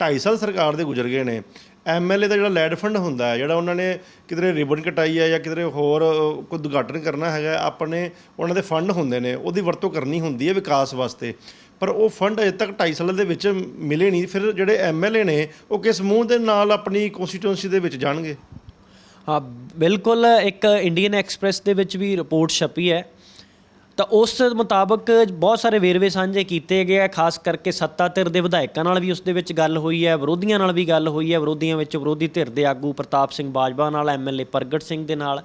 2.5 ਸਾਲ ਸਰਕਾਰ ਦੇ ਗੁਜ਼ਰ ਗਏ ਨੇ। ਐਮਐਲਏ ਦਾ ਜਿਹੜਾ ਲੈਡ ਫੰਡ ਹੁੰਦਾ ਹੈ, ਜਿਹੜਾ ਉਹਨਾਂ ਨੇ ਕਿਧਰੇ ਰਿਬਨ ਕਟਾਈ ਹੈ ਜਾਂ ਕਿਧਰੇ ਹੋਰ ਕੋਈ ਉਦਘਾਟਨ ਕਰਨਾ ਹੈਗਾ, ਆਪਣੇ ਉਹਨਾਂ ਦੇ ਫੰਡ ਹੁੰਦੇ ਨੇ, ਉਹਦੀ ਵਰਤੋਂ ਕਰਨੀ ਹੁੰਦੀ ਹੈ ਵਿਕਾਸ ਵਾਸਤੇ। ਪਰ ਉਹ ਫੰਡ ਅਜੇ ਤੱਕ 2.5 ਸਾਲਾਂ ਦੇ ਵਿੱਚ ਮਿਲੇ ਨਹੀਂ। ਫਿਰ ਜਿਹੜੇ ਐਮਐਲਏ ਨੇ, ਉਹ ਕਿਸ ਮੂੰਹ ਦੇ ਨਾਲ ਆਪਣੀ ਕਨਸਟੀਟਿਊਂਸੀ ਦੇ ਵਿੱਚ ਜਾਣਗੇ? ਹਾਂ, ਬਿਲਕੁਲ ਇੱਕ ਇੰਡੀਅਨ ਐਕਸਪ੍ਰੈਸ ਦੇ ਵਿੱਚ ਵੀ ਰਿਪੋਰਟ ਛਪੀ ਹੈ। ਤਾਂ ਉਸ ਮੁਤਾਬਕ ਬਹੁਤ ਸਾਰੇ ਵੇਰਵੇ ਸਾਂਝੇ ਕੀਤੇ ਗਏ ਆ, ਖਾਸ ਕਰਕੇ ਸੱਤਾ ਧਿਰ ਦੇ ਵਿਧਾਇਕਾਂ ਨਾਲ ਵੀ ਉਸ ਦੇ ਵਿੱਚ ਗੱਲ ਹੋਈ ਹੈ, ਵਿਰੋਧੀਆਂ ਨਾਲ ਵੀ ਗੱਲ ਹੋਈ ਹੈ, ਵਿਰੋਧੀਆਂ ਵਿੱਚ ਵਿਰੋਧੀ ਧਿਰ ਦੇ ਆਗੂ ਪ੍ਰਤਾਪ ਸਿੰਘ ਬਾਜਵਾ ਨਾਲ ਐਮਐਲਏ ਪ੍ਰਗਟ ਸਿੰਘ ਦੇ ਨਾਲ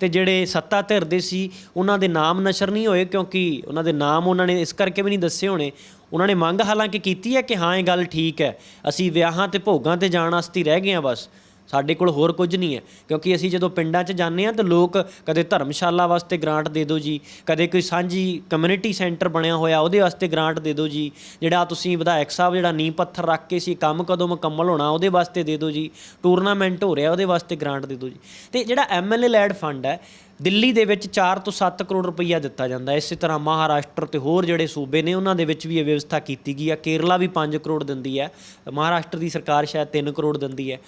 ਤੇ ਜਿਹੜੇ ਸੱਤਾ ਧਿਰ ਦੇ ਸੀ, ਉਹਨਾਂ ਦੇ ਨਾਮ ਨਸ਼ਰ ਨਹੀਂ ਹੋਏ ਕਿਉਂਕਿ ਉਹਨਾਂ ਦੇ ਨਾਮ ਉਹਨਾਂ ਨੇ ਇਸ ਕਰਕੇ ਵੀ ਨਹੀਂ ਦੱਸੇ ਹੋਣੇ। ਉਹਨਾਂ ਨੇ ਮੰਗ ਹਾਲਾਂਕਿ ਕੀਤੀ ਹੈ ਕਿ ਹਾਂ, ਇਹ ਗੱਲ ਠੀਕ ਹੈ, ਅਸੀਂ ਵਿਆਹਾਂ ਤੇ ਭੋਗਾਂ ਤੇ ਜਾਣ ਵਾਸਤੇ ਹੀ ਰਹਿ ਗਏ ਹਾਂ ਬਸ। ਸਾਡੇ ਕੋਲ ਹੋਰ ਕੁਝ ਨਹੀਂ ਹੈ। ਕਿਉਂਕਿ ਅਸੀਂ ਜਦੋਂ ਪਿੰਡਾਂ 'ਚ ਜਾਂਦੇ ਹਾਂ ਤਾਂ ਲੋਕ ਕਦੇ ਧਰਮਸ਼ਾਲਾ ਵਾਸਤੇ ਗ੍ਰਾਂਟ ਦੇ ਦਿਓ ਜੀ, ਕਦੇ ਕੋਈ ਸਾਂਝੀ ਕਮਿਊਨਿਟੀ ਸੈਂਟਰ ਬਣਿਆ ਹੋਇਆ ਉਹਦੇ ਵਾਸਤੇ ਗ੍ਰਾਂਟ ਦੇ ਦਿਓ ਜੀ, ਜਿਹੜਾ ਤੁਸੀਂ ਵਿਧਾਇਕ ਸਾਹਿਬ ਜਿਹੜਾ ਨੀਂਹ ਪੱਥਰ ਰੱਖ ਕੇ ਸੀ ਕੰਮ ਕਦੋਂ ਮੁਕੰਮਲ ਹੋਣਾ ਉਹਦੇ ਵਾਸਤੇ ਦੇ ਦਿਓ ਜੀ ਟੂਰਨਾਮੈਂਟ ਹੋ ਰਿਹਾ ਉਹਦੇ ਵਾਸਤੇ ਗ੍ਰਾਂਟ ਦੇ ਦਿਓ ਜੀ। ਤੇ ਜਿਹੜਾ ਐਮਐਲਏ ਲੈਡ ਫੰਡ ਹੈ ਦਿੱਲੀ ਦੇ ਵਿੱਚ 4 ਤੋਂ 7 ਕਰੋੜ ਰੁਪਈਆ ਦਿੱਤਾ ਜਾਂਦਾ ਹੈ। ਇਸੇ ਤਰ੍ਹਾਂ ਮਹਾਰਾਸ਼ਟਰ ਤੇ ਹੋਰ ਜਿਹੜੇ ਸੂਬੇ ਨੇ, ਉਹਨਾਂ ਦੇ ਵਿੱਚ ਵੀ ਇਹ ਵਿਵਸਥਾ ਕੀਤੀ ਗਈ ਹੈ। ਕੇਰਲਾ ਵੀ 5 ਕਰੋੜ ਦਿੰਦੀ ਹੈ। ਮਹਾਰਾਸ਼ਟਰ ਦੀ ਸਰਕਾਰ ਸ਼ਾਇਦ 3 ਕਰੋੜ ਦਿੰਦੀ ਹੈ।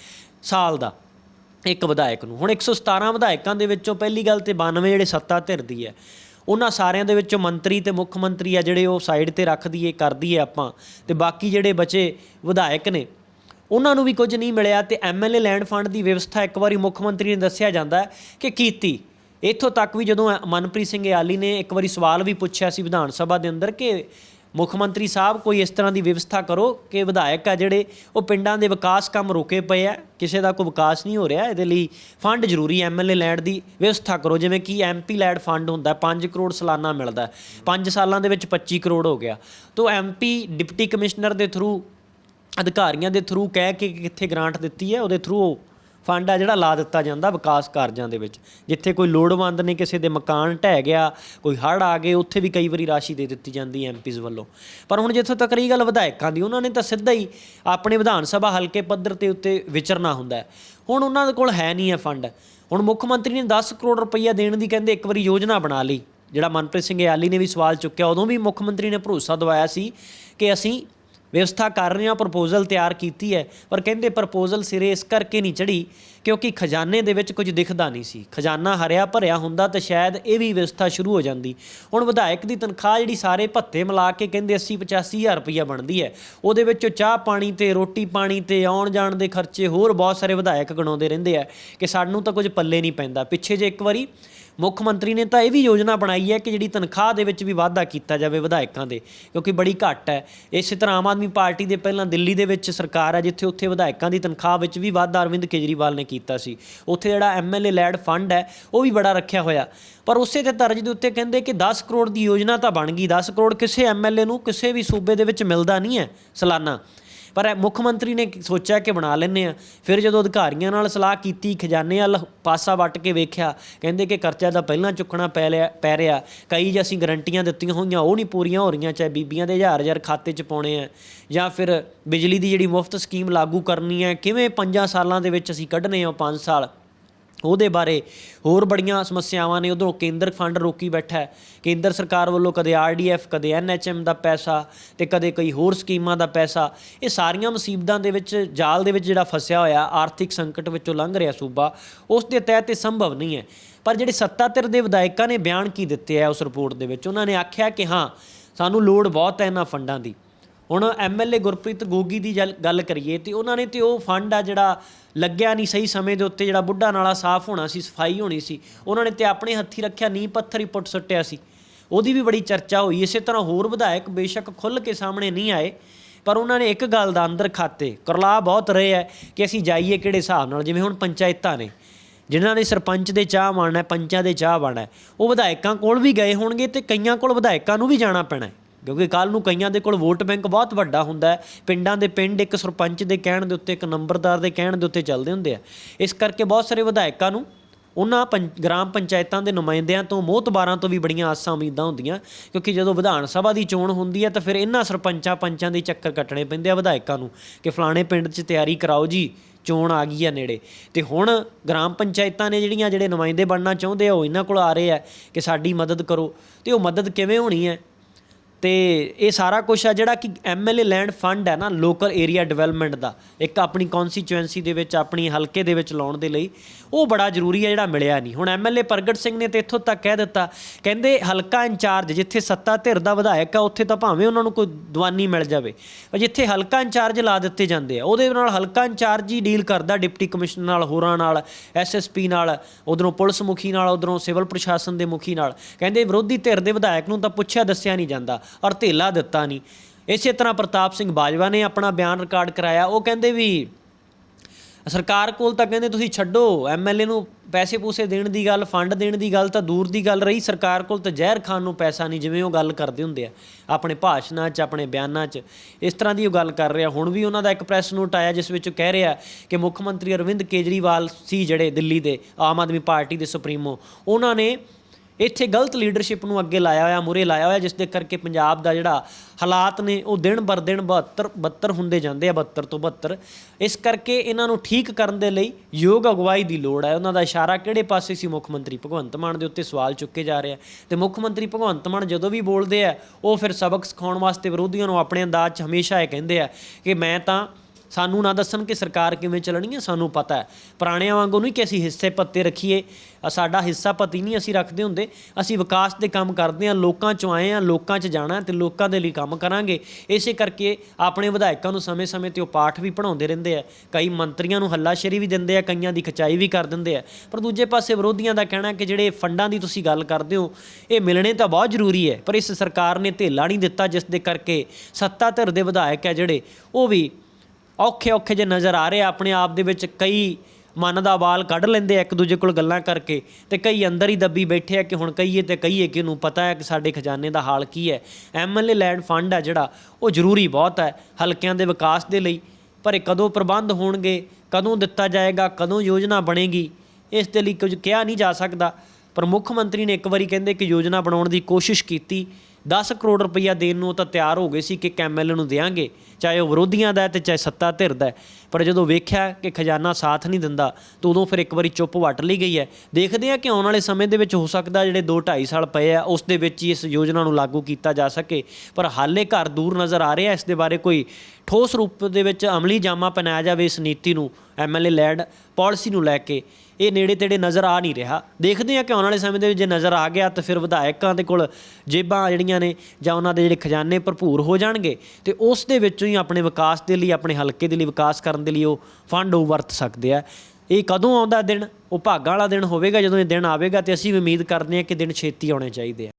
ਸਾਲ ਦਾ ਇੱਕ ਵਿਧਾਇਕ ਨੂੰ। ਹੁਣ 117 ਵਿਧਾਇਕਾਂ ਦੇ ਵਿੱਚੋਂ ਪਹਿਲੀ ਗੱਲ ਤੇ 92 ਜਿਹੜੇ ਸੱਤਾ ਧਿਰਦੀ ਹੈ। ਉਹਨਾਂ ਸਾਰਿਆਂ ਦੇ ਵਿੱਚੋਂ ਮੰਤਰੀ ਤੇ ਮੁੱਖ ਮੰਤਰੀ ਆ ਜਿਹੜੇ ਉਹ ਸਾਈਡ ਤੇ ਰੱਖ ਦਈਏ, ਕਰ ਦਈਏ ਆਪਾਂ। ਤੇ ਬਾਕੀ ਜਿਹੜੇ ਬਚੇ ਵਿਧਾਇਕ ਨੇ, ਉਹਨਾਂ ਨੂੰ ਵੀ ਕੁਝ ਨਹੀਂ ਮਿਲਿਆ। ਤੇ ਐਮਐਲਏ ਲੈਂਡ ਫੰਡ ਦੀ ਵਿਵਸਥਾ ਇੱਕ ਵਾਰੀ ਮੁੱਖ ਮੰਤਰੀ ਨੇ ਦੱਸਿਆ ਜਾਂਦਾ ਕਿ ਕੀਤੀ ਇੱਥੋਂ ਤੱਕ ਵੀ ਜਦੋਂ ਮਨਪ੍ਰੀਤ ਸਿੰਘ ਆਲੀ ਨੇ ਇੱਕ ਵਾਰੀ ਸਵਾਲ ਵੀ ਪੁੱਛਿਆ ਸੀ ਵਿਧਾਨ ਸਭਾ ਦੇ ਅੰਦਰ ਕਿ ਮੁੱਖ ਮੰਤਰੀ ਸਾਹਿਬ ਕੋਈ ਇਸ ਤਰ੍ਹਾਂ ਦੀ ਵਿਵਸਥਾ ਕਰੋ ਕਿ ਵਿਧਾਇਕ ਆ ਜਿਹੜੇ ਉਹ ਪਿੰਡਾਂ ਦੇ ਵਿਕਾਸ ਕੰਮ ਰੁਕੇ ਪਏ ਆ, ਕਿਸੇ ਦਾ ਕੋਈ ਵਿਕਾਸ ਨਹੀਂ ਹੋ ਰਿਹਾ, ਇਹਦੇ ਲਈ ਫੰਡ ਜ਼ਰੂਰੀ ਐਮਐਲਏ ਲੈਂਡ ਦੀ ਵਿਵਸਥਾ ਕਰੋ, ਜਿਵੇਂ ਕਿ ਐਮਪੀ ਲੈਂਡ ਫੰਡ ਹੁੰਦਾ 5 ਕਰੋੜ ਸਾਲਾਨਾ ਮਿਲਦਾ 5 ਸਾਲਾਂ ਦੇ ਵਿੱਚ 25 ਕਰੋੜ ਹੋ ਗਿਆ। ਤੋਂ ਐਮਪੀ ਡਿਪਟੀ ਕਮਿਸ਼ਨਰ ਦੇ ਥਰੂ, ਅਧਿਕਾਰੀਆਂ ਦੇ ਥਰੂ ਕਹਿ ਕੇ ਕਿੱਥੇ ਗ੍ਰਾਂਟ ਦਿੱਤੀ ਹੈ, ਉਹਦੇ ਥਰੂ ਉਹ ਫੰਡ ਆ ਜਿਹੜਾ ਲਾ ਦਿੱਤਾ ਜਾਂਦਾ ਵਿਕਾਸ ਕਾਰਜਾਂ ਦੇ ਵਿੱਚ। ਜਿੱਥੇ ਕੋਈ ਲੋੜਵੰਦ ਨੇ ਕਿਸੇ ਦੇ ਮਕਾਨ ਢਹਿ ਗਿਆ, ਕੋਈ ਹੜ੍ਹ ਆ ਗਏ, ਉੱਥੇ ਵੀ ਕਈ ਵਾਰੀ ਰਾਸ਼ੀ ਦੇ ਦਿੱਤੀ ਜਾਂਦੀ ਹੈ ਐਮਪੀਜ਼ ਵੱਲੋਂ। ਪਰ ਹੁਣ ਜਿੱਥੋਂ ਤੱਕ ਰਹੀ ਗੱਲ ਵਿਧਾਇਕਾਂ ਦੀ, ਉਹਨਾਂ ਨੇ ਤਾਂ ਸਿੱਧਾ ਹੀ ਆਪਣੇ ਵਿਧਾਨ ਸਭਾ ਹਲਕੇ ਪੱਧਰ ਤੇ ਉੱਤੇ ਵਿਚਰਨਾ ਹੁੰਦਾ ਹੈ। ਹੁਣ ਉਹਨਾਂ ਦੇ ਕੋਲ ਹੈ ਨਹੀਂ ਹੈ ਫੰਡ। ਹੁਣ ਮੁੱਖ ਮੰਤਰੀ ਨੇ 10 ਕਰੋੜ ਰੁਪਈਆ ਦੇਣ ਦੀ ਕਹਿੰਦੇ ਇੱਕ ਵਾਰੀ ਯੋਜਨਾ ਬਣਾ ਲਈ। ਜਿਹੜਾ ਮਨਪ੍ਰੀਤ ਸਿੰਘ ਯਾਲੀ ਨੇ ਵੀ ਸਵਾਲ ਚੁੱਕਿਆ, ਉਦੋਂ ਵੀ ਮੁੱਖ ਮੰਤਰੀ ਨੇ ਭਰੋਸਾ ਦਵਾਇਆ ਸੀ ਕਿ ਅਸੀਂ ਵਿਵਸਥਾ ਕਰ ਰਹੇ ਹਾਂ ਪ੍ਰਪੋਜ਼ਲ ਤਿਆਰ ਕੀਤੀ ਹੈ, ਪਰ ਕਹਿੰਦੇ ਪ੍ਰਪੋਜ਼ਲ ਸਿਰੇ ਇਸ ਕਰਕੇ ਨਹੀਂ ਚੜੀ ਕਿਉਂਕਿ ਖਜ਼ਾਨੇ ਦੇ ਵਿੱਚ ਕੁਝ ਦਿਖਦਾ ਨਹੀਂ ਸੀ। ਖਜ਼ਾਨਾ ਹਰਿਆ ਭਰਿਆ ਹੁੰਦਾ ਤਾਂ ਸ਼ਾਇਦ ਇਹ ਵੀ ਵਿਵਸਥਾ ਸ਼ੁਰੂ ਹੋ ਜਾਂਦੀ। ਹੁਣ ਵਿਧਾਇਕ ਦੀ ਤਨਖਾਹ ਜਿਹੜੀ ਸਾਰੇ ਭੱਤੇ ਮਿਲਾ ਕੇ ਕਹਿੰਦੇ 80 85000 ਰੁਪਈਆ ਬਣਦੀ ਹੈ। ਉਹਦੇ ਵਿੱਚੋਂ ਚਾਹ ਪਾਣੀ ਤੇ ਰੋਟੀ ਪਾਣੀ ਤੇ ਆਉਣ ਜਾਣ ਦੇ ਖਰਚੇ ਹੋਰ ਬਹੁਤ ਸਾਰੇ ਵਿਧਾਇਕ ਗਣਾਉਂਦੇ ਰਹਿੰਦੇ ਆ ਕਿ ਸਾਨੂੰ ਤਾਂ ਕੁਝ ਪੱਲੇ ਨਹੀਂ ਪੈਂਦਾ। ਪਿੱਛੇ ਜੇ ਇੱਕ ਵਾਰੀ ਮੁੱਖ ਮੰਤਰੀ ਨੇ ਤਾਂ ਇਹ ਵੀ ਯੋਜਨਾ ਬਣਾਈ ਹੈ ਕਿ ਜਿਹੜੀ ਤਨਖਾਹ ਦੇ ਵਿੱਚ ਵੀ ਵਾਧਾ ਕੀਤਾ ਜਾਵੇ ਵਿਧਾਇਕਾਂ ਦੇ, ਕਿਉਂਕਿ ਬੜੀ ਘੱਟ ਹੈ। ਇਸੇ ਤਰ੍ਹਾਂ ਆਮ ਆਦਮੀ ਪਾਰਟੀ ਦੇ ਪਹਿਲਾਂ ਦਿੱਲੀ ਦੇ ਵਿੱਚ ਸਰਕਾਰ ਹੈ, ਜਿੱਥੇ ਉੱਥੇ ਵਿਧਾਇਕਾਂ ਦੀ ਤਨਖਾਹ ਵਿੱਚ ਵੀ ਵਾਧਾ ਅਰਵਿੰਦ ਕੇਜਰੀਵਾਲ ਨੇ ਕੀਤਾ ਸੀ। ਉੱਥੇ ਜਿਹੜਾ ਐਮਐਲਏ ਲੈਡ ਫੰਡ ਹੈ, ਉਹ ਵੀ ਬੜਾ ਰੱਖਿਆ ਹੋਇਆ। ਪਰ ਉਸੇ ਤੇ ਤਰਜ ਦੇ ਉੱਤੇ ਕਹਿੰਦੇ ਕਿ 10 ਕਰੋੜ ਦੀ ਯੋਜਨਾ ਤਾਂ ਬਣ ਗਈ 10 ਕਰੋੜ ਕਿਸੇ ਐਮਐਲਏ ਨੂੰ ਕਿਸੇ ਵੀ ਸੂਬੇ ਦੇ ਵਿੱਚ ਮਿਲਦਾ ਨਹੀਂ ਹੈ, ਸਾਲਾਨਾ। ਪਰ ਮੁੱਖ ਮੰਤਰੀ ਨੇ ਸੋਚਿਆ ਕਿ ਬਣਾ ਲੈਂਦੇ ਆ। ਫਿਰ ਜਦੋਂ ਅਧਿਕਾਰੀਆਂ ਨਾਲ ਸਲਾਹ ਕੀਤੀ, ਖਜ਼ਾਨੇ ਵੱਲ ਪਾਸਾ ਵੱਟ ਕੇ ਵੇਖਿਆ, ਕਹਿੰਦੇ ਕਿ ਕਰਜ਼ਾ ਤਾਂ ਪਹਿਲਾਂ ਚੁੱਕਣਾ ਪੈ ਲਿਆ, ਪੈ ਰਿਹਾ। ਕਈ ਜੇ ਅਸੀਂ ਗਰੰਟੀਆਂ ਦਿੱਤੀਆਂ ਹੋਈਆਂ, ਉਹ ਨਹੀਂ ਪੂਰੀਆਂ ਹੋ ਰਹੀਆਂ, ਚਾਹੇ ਬੀਬੀਆਂ ਦੇ ਹਜ਼ਾਰ ਹਜ਼ਾਰ ਖਾਤੇ 'ਚ ਪਾਉਣੇ ਆ, ਜਾਂ ਫਿਰ ਬਿਜਲੀ ਦੀ ਜਿਹੜੀ ਮੁਫਤ ਸਕੀਮ ਲਾਗੂ ਕਰਨੀ ਹੈ, ਕਿਵੇਂ ਪੰਜਾਂ ਸਾਲਾਂ ਦੇ ਵਿੱਚ ਅਸੀਂ ਕੱਢਨੇ ਆ 5 ਸਾਲ। ਉਹਦੇ ਬਾਰੇ ਹੋਰ ਬੜੀਆਂ ਸਮੱਸਿਆਵਾਂ ਨੇ। ਉਧਰੋਂ ਕੇਂਦਰ ਫੰਡ ਰੋਕੀ ਬੈਠਾ ਹੈ। ਕੇਂਦਰ ਸਰਕਾਰ ਵੱਲੋਂ ਕਦੇ ਆਰਡੀਐਫ ਕਦੇ ਐਨਐਚਐਮ ਦਾ ਪੈਸਾ ਤੇ ਕਦੇ ਕਈ ਹੋਰ ਸਕੀਮਾਂ ਦਾ ਪੈਸਾ, ਇਹ ਸਾਰੀਆਂ ਮੁਸੀਬਤਾਂ ਦੇ ਵਿੱਚ, ਜਾਲ ਦੇ ਵਿੱਚ ਜਿਹੜਾ ਫਸਿਆ ਹੋਇਆ ਆਰਥਿਕ ਸੰਕਟ ਵਿੱਚੋਂ ਲੰਘ ਰਿਹਾ ਸੂਬਾ, ਉਸ ਦੇ ਤਹਿਤ ਇਹ ਸੰਭਵ ਨਹੀਂ ਹੈ। ਪਰ ਜਿਹੜੇ ਸੱਤਾ ਧਿਰ ਦੇ ਵਿਧਾਇਕਾਂ ਨੇ ਬਿਆਨ ਕੀ ਦਿੱਤੇ ਆ ਉਸ ਰਿਪੋਰਟ ਦੇ ਵਿੱਚ, ਉਹਨਾਂ ਨੇ ਆਖਿਆ ਕਿ ਹਾਂ, ਸਾਨੂੰ ਲੋੜ ਬਹੁਤ ਹੈ ਇਹਨਾਂ ਫੰਡਾਂ ਦੀ। ਹੁਣ ਐਮਐਲਏ ਗੁਰਪ੍ਰੀਤ ਗੋਗੀ ਦੀ ਜਲ- ਗੱਲ ਕਰੀਏ ਤੇ ਉਹਨਾਂ ਨੇ ਤੇ ਉਹ ਫੰਡ ਆ ਜਿਹੜਾ ਲੱਗਿਆ ਨਹੀਂ ਸਹੀ ਸਮੇਂ ਦੇ ਉੱਤੇ, ਜਿਹੜਾ ਬੁੱਢਾ ਨਾਲਾ ਸਾਫ਼ ਹੋਣਾ ਸੀ, ਸਫ਼ਾਈ ਹੋਣੀ ਸੀ, ਉਹਨਾਂ ਨੇ ਤੇ ਆਪਣੇ ਹੱਥੀ ਰੱਖਿਆ ਨੀਂਹ ਪੱਥਰ ਹੀ ਪੁੱਟ ਸੁੱਟਿਆ ਸੀ। ਉਹਦੀ ਵੀ ਬੜੀ ਚਰਚਾ ਹੋਈ, ਇਸੇ ਤਰ੍ਹਾਂ ਹੋਰ ਵਿਧਾਇਕ ਬੇਸ਼ੱਕ ਖੁੱਲ ਕੇ ਸਾਹਮਣੇ ਨਹੀਂ ਆਏ, ਪਰ ਉਹਨਾਂ ਨੇ ਇੱਕ ਗੱਲ ਦਾ ਅੰਦਰ ਖਾਤੇ ਕਰਲਾ ਬਹੁਤ ਰਹੇ ਹੈ ਕਿ ਅਸੀਂ ਜਾਈਏ ਕਿਹੜੇ ਹਿਸਾਬ ਨਾਲ, ਜਿਵੇਂ ਹੁਣ ਪੰਚਾਇਤਾਂ ਨੇ, ਜਿਨ੍ਹਾਂ ਨੇ ਸਰਪੰਚ ਦੇ ਚਾਹ ਮਾਣਨਾ ਪੰਚਾਂ ਦੇ ਚਾਹ ਬਾਣਾ ਹੈ, ਉਹ ਵਿਧਾਇਕਾਂ ਕੋਲ ਵੀ ਗਏ ਹੋਣਗੇ ਤੇ ਕਈਆਂ ਕੋਲ ਵਿਧਾਇਕਾਂ ਨੂੰ ਵੀ ਜਾਣਾ ਪੈਣਾ ਕਿਉਂਕਿ ਕੱਲ ਨੂੰ ਕਈਆਂ ਦੇ ਕੋਲ ਵੋਟ ਬੈਂਕ ਬਹੁਤ ਵੱਡਾ ਹੁੰਦਾ ਹੈ। ਪਿੰਡਾਂ ਦੇ ਪਿੰਡ ਇੱਕ ਸਰਪੰਚ ਦੇ ਕਹਿਣ ਦੇ ਉੱਤੇ, ਇੱਕ ਨੰਬਰਦਾਰ ਦੇ ਕਹਿਣ ਦੇ ਉੱਤੇ ਚੱਲਦੇ ਹੁੰਦੇ ਆ। ਇਸ ਕਰਕੇ ਬਹੁਤ ਸਾਰੇ ਵਿਧਾਇਕਾਂ ਨੂੰ ਉਹਨਾਂ ਪੰਚ- ਗ੍ਰਾਮ ਪੰਚਾਇਤਾਂ ਦੇ ਨੁਮਾਇੰਦਿਆਂ ਤੋਂ ਮੋਹਤਬਾਰਾਂ ਤੋਂ ਵੀ ਬੜੀਆਂ ਆਸਾਂ ਉਮੀਦਾਂ ਹੁੰਦੀਆਂ, ਕਿਉਂਕਿ ਜਦੋਂ ਵਿਧਾਨ ਸਭਾ ਦੀ ਚੋਣ ਹੁੰਦੀ ਹੈ ਤਾਂ ਫਿਰ ਇਹਨਾਂ ਸਰਪੰਚਾਂ ਪੰਚਾਂ ਦੇ ਚੱਕਰ ਕੱਟਣੇ ਪੈਂਦੇ ਆ ਵਿਧਾਇਕਾਂ ਨੂੰ ਕਿ ਫਲਾਣੇ ਪਿੰਡ 'ਚ ਤਿਆਰੀ ਕਰਾਓ ਜੀ, ਚੋਣ ਆ ਗਈ ਆ ਨੇੜੇ। ਤੇ ਹੁਣ ਗ੍ਰਾਮ ਪੰਚਾਇਤਾਂ ਨੇ ਜਿਹੜੀਆਂ ਜਿਹੜੇ ਨੁਮਾਇੰਦੇ ਬਣਨਾ ਚਾਹੁੰਦੇ ਆ, ਉਹ ਇਹਨਾਂ ਕੋਲ ਆ ਰਹੇ ਆ ਕਿ ਸਾਡੀ ਮਦਦ ਕਰੋ। ਤੇ ਉਹ ਮਦਦ ਕਿਵੇਂ ਹੋਣੀ ਹੈ? ਤੇ ਇਹ ਸਾਰਾ ਕੁਝ ਆ ਜਿਹੜਾ ਕਿ ਐਮਐਲਏ ਲੈਂਡ ਫੰਡ ਹੈ ਨਾ ਲੋਕਲ ਏਰੀਆ ਡਿਵੈਲਪਮੈਂਟ ਦਾ। ਇੱਕ ਆਪਣੀ ਕਨਸਟੀਚੁਐਂਸੀ ਦੇ ਵਿੱਚ, ਆਪਣੀ ਹਲਕੇ ਦੇ ਵਿੱਚ ਲਾਉਣ ਦੇ ਲਈ ਉਹ ਬੜਾ ਜ਼ਰੂਰੀ ਹੈ ਜਿਹੜਾ ਮਿਲਿਆ ਨਹੀਂ। ਹੁਣ ਐਮਐਲਏ ਪ੍ਰਗਟ ਸਿੰਘ ਨੇ ਤੇ ਇੱਥੋਂ ਤੱਕ ਕਹਿ ਦਿੱਤਾ, ਕਹਿੰਦੇ ਹਲਕਾ ਇੰਚਾਰਜ ਜਿੱਥੇ ਸੱਤਾ ਧਿਰ ਦਾ ਵਿਧਾਇਕ ਆ, ਉੱਥੇ ਤਾਂ ਭਾਵੇਂ ਉਹਨਾਂ ਨੂੰ ਕੋਈ ਦਵਾਨੀ ਮਿਲ ਜਾਵੇ, ਪਰ ਜਿੱਥੇ ਹਲਕਾ ਇੰਚਾਰਜ ਲਾ ਦਿੱਤੇ ਜਾਂਦੇ ਆ, ਉਹਦੇ ਨਾਲ ਹਲਕਾ ਇੰਚਾਰਜ ਹੀ ਡੀਲ ਕਰਦਾ ਡਿਪਟੀ ਕਮਿਸ਼ਨਰ ਨਾਲ, ਹੋਰਾਂ ਨਾਲ ਐਸਐਸਪੀ ਨਾਲ, ਉਧਰੋਂ ਪੁਲਿਸ ਮੁਖੀ ਨਾਲ, ਉਧਰੋਂ ਸਿਵਲ ਪ੍ਰਸ਼ਾਸਨ ਦੇ ਮੁਖੀ ਨਾਲ। ਕਹਿੰਦੇ ਵਿਰੋਧੀ ਧਿਰ ਦੇ ਵਿਧਾਇਕ ਨੂੰ ਤਾਂ ਪੁੱਛਿਆ ਦੱਸਿਆ ਨਹੀਂ ਜਾਂਦਾ। ਔਰ ਧੇਲਾ ਦਿੱਤਾ ਨਹੀਂ। ਇਸੇ ਤਰ੍ਹਾਂ ਪ੍ਰਤਾਪ ਸਿੰਘ ਬਾਜਵਾ ਨੇ ਆਪਣਾ ਬਿਆਨ ਰਿਕਾਰਡ ਕਰਾਇਆ। ਉਹ ਕਹਿੰਦੇ ਵੀ, ਸਰਕਾਰ ਕੋਲ ਤਾਂ ਕਹਿੰਦੇ ਤੁਸੀਂ ਛੱਡੋ ਐਮਐਲਏ ਨੂੰ ਪੈਸੇ ਪੂਸੇ ਦੇਣ ਦੀ ਗੱਲ, ਫੰਡ ਦੇਣ ਦੀ ਗੱਲ ਤਾਂ ਦੂਰ ਦੀ ਗੱਲ ਰਹੀ। ਸਰਕਾਰ ਕੋਲ ਤਾਂ ਜ਼ਹਿਰ ਖਾਨ ਨੂੰ ਪੈਸਾ ਨਹੀਂ, ਜਿਵੇਂ ਉਹ ਗੱਲ ਕਰਦੇ ਹੁੰਦੇ ਆ, ਆਪਣੇ ਭਾਸ਼ਣਾਂ 'ਚ, ਆਪਣੇ ਬਿਆਨਾਂ 'ਚ। ਇਸ ਤਰ੍ਹਾਂ ਦੀ ਉਹ ਗੱਲ ਕਰ ਰਿਹਾ। ਹੁਣ ਵੀ ਉਹਨਾਂ ਦਾ ਇੱਕ ਪ੍ਰੈਸ ਨੋਟ ਆਇਆ, ਜਿਸ ਵਿੱਚ ਉਹ ਕਹਿ ਰਿਹਾ ਕਿ ਮੁੱਖ ਮੰਤਰੀ ਅਰਵਿੰਦ ਕੇਜਰੀਵਾਲ ਸੀ ਜਿਹੜੇ ਦਿੱਲੀ ਦੇ ਆਮ ਆਦਮੀ ਪਾਰਟੀ ਦੇ ਸੁਪਰੀਮੋ। ਉਹਨਾਂ ਨੇ ਇੱਥੇ ਗਲਤ ਲੀਡਰਸ਼ਿਪ ਨੂੰ ਅੱਗੇ ਲਾਇਆ ਹੋਇਆ ਮੂਰੇ ਲਾਇਆ ਹੋਇਆ, ਜਿਸ ਦੇ ਕਰਕੇ ਪੰਜਾਬ ਦਾ ਜਿਹੜਾ ਹਾਲਾਤ ਨੇ, ਉਹ ਦਿਨ ਬਰ ਦਿਨ 72 72 ਹੁੰਦੇ ਜਾਂਦੇ ਆ 72 ਤੋਂ 72 ਇਸ ਕਰਕੇ ਇਹਨਾਂ ਨੂੰ ਠੀਕ ਕਰਨ ਦੇ ਲਈ ਯੋਗ ਅਗਵਾਈ ਦੀ ਲੋੜ ਹੈ। ਉਹਨਾਂ ਦਾ ਇਸ਼ਾਰਾ ਕਿਹੜੇ ਪਾਸੇ ਸੀ? ਮੁੱਖ ਮੰਤਰੀ ਭਗਵੰਤ ਮਾਨ ਦੇ ਉੱਤੇ ਸਵਾਲ ਚੁੱਕੇ ਜਾ ਰਹੇ ਆ। ਤੇ ਮੁੱਖ ਮੰਤਰੀ ਭਗਵੰਤ ਮਾਨ ਜਦੋਂ ਵੀ ਬੋਲਦੇ ਆ, ਉਹ ਫਿਰ ਸਬਕ ਸਿਖਾਉਣ ਵਾਸਤੇ ਵਿਰੋਧੀਆਂ ਨੂੰ ਆਪਣੇ ਅੰਦਾਜ਼ 'ਚ ਹਮੇਸ਼ਾ ਇਹ ਕਹਿੰਦੇ ਆ ਕਿ ਮੈਂ ਤਾਂ ਸਾਨੂੰ ਨਾ ਦੱਸਣ ਕਿ ਸਰਕਾਰ ਕਿਵੇਂ ਚੱਲਣੀ ਹੈ, ਸਾਨੂੰ ਪਤਾ ਹੈ। ਪੁਰਾਣਿਆਂ ਵਾਂਗੂ ਨਹੀਂ ਕਿ ਅਸੀਂ ਹਿੱਸੇ ਪੱਤੇ ਰੱਖੀਏ ਸਾਡਾ ਹਿੱਸਾ ਪਤੀ ਨਹੀਂ ਅਸੀਂ ਰੱਖਦੇ ਹੁੰਦੇ। ਅਸੀਂ ਵਿਕਾਸ ਦੇ ਕੰਮ ਕਰਦੇ ਹਾਂ, ਲੋਕਾਂ ਚੋਂ ਆਏ ਹਾਂ, ਲੋਕਾਂ 'ਚ ਜਾਣਾ ਤੇ ਲੋਕਾਂ ਦੇ ਲਈ ਕੰਮ ਕਰਾਂਗੇ। ਇਸੇ ਕਰਕੇ ਆਪਣੇ ਵਿਧਾਇਕਾਂ ਨੂੰ ਸਮੇਂ-ਸਮੇਂ ਤੇ ਉਹ ਪਾਠ ਵੀ ਪੜਾਉਂਦੇ ਰਹਿੰਦੇ ਆ। ਕਈ ਮੰਤਰੀਆਂ ਨੂੰ ਹੱਲਾਸ਼ੇਰੀ ਵੀ ਦਿੰਦੇ ਆ, ਕਈਆਂ ਦੀ ਖਚਾਈ ਵੀ ਕਰ ਦਿੰਦੇ ਆ। ਪਰ ਦੂਜੇ ਪਾਸੇ ਵਿਰੋਧੀਆਂ ਦਾ ਕਹਿਣਾ ਕਿ ਜਿਹੜੇ ਫੰਡਾਂ ਦੀ ਤੁਸੀਂ ਗੱਲ ਕਰਦੇ ਹੋ, ਇਹ ਮਿਲਣੇ ਤਾਂ ਬਹੁਤ ਜ਼ਰੂਰੀ ਹੈ, ਪਰ ਇਸ ਸਰਕਾਰ ਨੇ ਧੇਲਾ ਨਹੀਂ ਦਿੱਤਾ, ਜਿਸ ਦੇ ਕਰਕੇ ਸੱਤਾ ਧਿਰ ਦੇ ਵਿਧਾਇਕ ਹੈ ਜਿਹੜੇ, ਉਹ ਵੀ ਔਖੇ ਔਖੇ ਜੇ ਨਜ਼ਰ ਆ ਰਹੇ ਆਪਣੇ ਆਪ ਦੇ ਵਿੱਚ ਕਈ ਮਨ ਦਾ ਬਾਲ ਕੱਢ ਲੈਂਦੇ ਆ ਇੱਕ ਦੂਜੇ ਕੋਲ ਗੱਲਾਂ ਕਰਕੇ ਤੇ ਕਈ ਅੰਦਰ ਹੀ ਦੱਬੀ ਬੈਠੇ ਆ ਕਿ ਹੁਣ ਕਹੀਏ ਤੇ ਕਹੀਏ ਕਿ ਉਹਨੂੰ ਪਤਾ ਹੈ ਕਿ ਸਾਡੇ ਖਜ਼ਾਨੇ ਦਾ ਹਾਲ ਕੀ ਹੈ। ਐਮਐਲਏ ਲੈਂਡ ਫੰਡ ਆ ਜਿਹੜਾ, ਉਹ ਜ਼ਰੂਰੀ ਬਹੁਤ ਹੈ ਹਲਕਿਆਂ ਦੇ ਵਿਕਾਸ ਦੇ ਲਈ, ਪਰ ਇਹ ਕਦੋਂ ਪ੍ਰਬੰਧ ਹੋਣਗੇ, ਕਦੋਂ ਦਿੱਤਾ ਜਾਏਗਾ, ਕਦੋਂ ਯੋਜਨਾ ਬਣੇਗੀ, ਇਸ ਦੇ ਲਈ ਕੁਝ ਕਿਹਾ ਨਹੀਂ ਜਾ ਸਕਦਾ। ਪਰ ਮੁੱਖ ਮੰਤਰੀ ਨੇ ਇੱਕ ਵਾਰੀ ਕਹਿੰਦੇ ਕਿ ਯੋਜਨਾ ਬਣਾਉਣ ਦੀ ਕੋਸ਼ਿਸ਼ ਕੀਤੀ 10 ਕਰੋੜ ਰੁਪਈਆ ਦੇਣ ਨੂੰ ਉਹ ਤਾਂ ਤਿਆਰ ਹੋ ਗਏ ਸੀ ਕਿ ਐਮਐਲਏ ਨੂੰ ਦੇਾਂਗੇ, ਚਾਹੇ ਉਹ ਵਿਰੋਧੀਆਂ ਦਾ ਹੈ ਤੇ ਚਾਹੇ ਸੱਤਾ ਧਿਰ ਦਾ ਪਰ ਜਦੋਂ ਵੇਖਿਆ ਕਿ ਖਜ਼ਾਨਾ ਸਾਥ ਨਹੀਂ ਦਿੰਦਾ, ਤਾਂ ਉਦੋਂ ਫਿਰ ਇੱਕ ਵਾਰੀ ਚੁੱਪ ਵੱਟ ਲਈ ਗਈ ਹੈ। ਦੇਖਦੇ ਹਾਂ ਕਿ ਆਉਣ ਵਾਲੇ ਸਮੇਂ ਦੇ ਵਿੱਚ ਹੋ ਸਕਦਾ ਜਿਹੜੇ 2 2.5 ਸਾਲ ਪਏ ਆ, ਉਸ ਦੇ ਵਿੱਚ ਹੀ ਇਸ ਯੋਜਨਾ ਨੂੰ ਲਾਗੂ ਕੀਤਾ ਜਾ ਸਕੇ। ਪਰ ਹਾਲੇ ਘਰ ਦੂਰ ਨਜ਼ਰ ਆ ਰਿਹਾ, ਇਸ ਦੇ ਬਾਰੇ ਕੋਈ ਠੋਸ ਰੂਪ ਦੇ ਵਿੱਚ ਅਮਲੀ ਜਾਮਾ ਪਹਿਨਾਇਆ ਜਾਵੇ ਇਸ ਨੀਤੀ ਨੂੰ। ਐਮਐਲਏ ਲੈਂਡ ਪਾਲਿਸੀ ਨੂੰ ਲੈ ਕੇ ਇਹ ਨੇੜੇ ਤੇੜੇ ਨਜ਼ਰ ਆ ਨਹੀਂ ਰਿਹਾ। ਦੇਖਦੇ ਹਾਂ ਕਿ ਆਉਣ ਵਾਲੇ ਸਮੇਂ ਦੇ ਵਿੱਚ ਜੇ ਨਜ਼ਰ ਆ ਗਿਆ ਤਾਂ ਫਿਰ ਵਿਧਾਇਕਾਂ ਦੇ ਕੋਲ ਜੇਬਾਂ ਜਿਹੜੀਆਂ ਨੇ ਜਾਂ ਉਹਨਾਂ ਦੇ ਜਿਹੜੇ ਖਜ਼ਾਨੇ ਭਰਪੂਰ ਹੋ ਜਾਣਗੇ ਤੇ ਉਸ ਦੇ ਵਿੱਚੋਂ ਹੀ ਆਪਣੇ ਵਿਕਾਸ ਦੇ ਲਈ, ਆਪਣੇ ਹਲਕੇ ਦੇ ਲਈ, ਵਿਕਾਸ ਕਰਨ ਦੇ ਲਈ ਉਹ ਫੰਡ ਉਹ ਵਰਤ ਸਕਦੇ ਆ। ਇਹ ਕਦੋਂ ਆਉਂਦਾ ਦਿਨ? ਉਹ ਭਾਗਾਂ ਵਾਲਾ ਦਿਨ ਹੋਵੇਗਾ, ਜਦੋਂ ਇਹ ਦਿਨ ਆਵੇਗਾ ਤੇ ਅਸੀਂ ਵੀ ਉਮੀਦ ਕਰਦੇ ਹਾਂ ਕਿ ਦਿਨ ਛੇਤੀ ਆਉਣੇ ਚਾਹੀਦੇ ਆ।